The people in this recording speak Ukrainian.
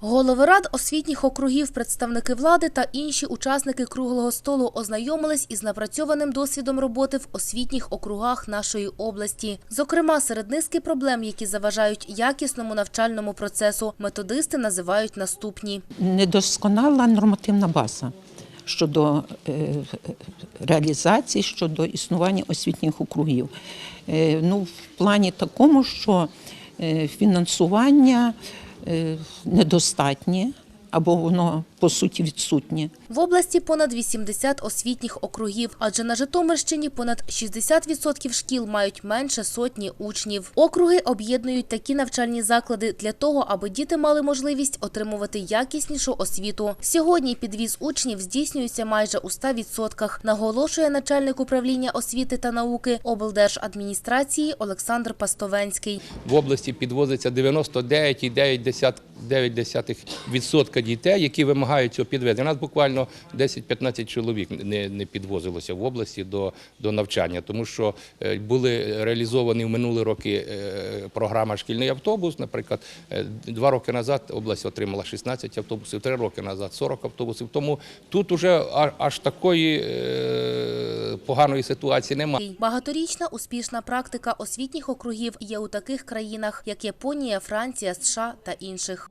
Голови рад освітніх округів, представники влади та інші учасники круглого столу ознайомились із напрацьованим досвідом роботи в освітніх округах нашої області. Зокрема, серед низки проблем, які заважають якісному навчальному процесу, методисти називають наступні. недосконала нормативна база щодо е, реалізації, щодо існування освітніх округів. Е, Ну, в плані такому, що е, фінансування недостатнє або воно по суті відсутнє. В області понад 80 освітніх округів, адже на Житомирщині понад 60% шкіл мають менше сотні учнів. Округи об'єднують такі навчальні заклади для того, аби діти мали можливість отримувати якіснішу освіту. Сьогодні підвіз учнів здійснюється майже у 100%, наголошує начальник управління освіти та науки облдержадміністрації Олександр Пастовенський. В області підвозиться 99,9% дітей, які вимагають цього підвезення. У нас буквально 10-15 чоловік не, не підвозилося в області до, до навчання, тому що е, були реалізовані в минулі роки е, програма Шкільний автобус. Наприклад, е, два роки назад область отримала 16 автобусів, три роки назад 40 автобусів. Тому тут уже аж такої поганої ситуації немає. Багаторічна успішна практика освітніх округів є у таких країнах, як Японія, Франція, США та інших.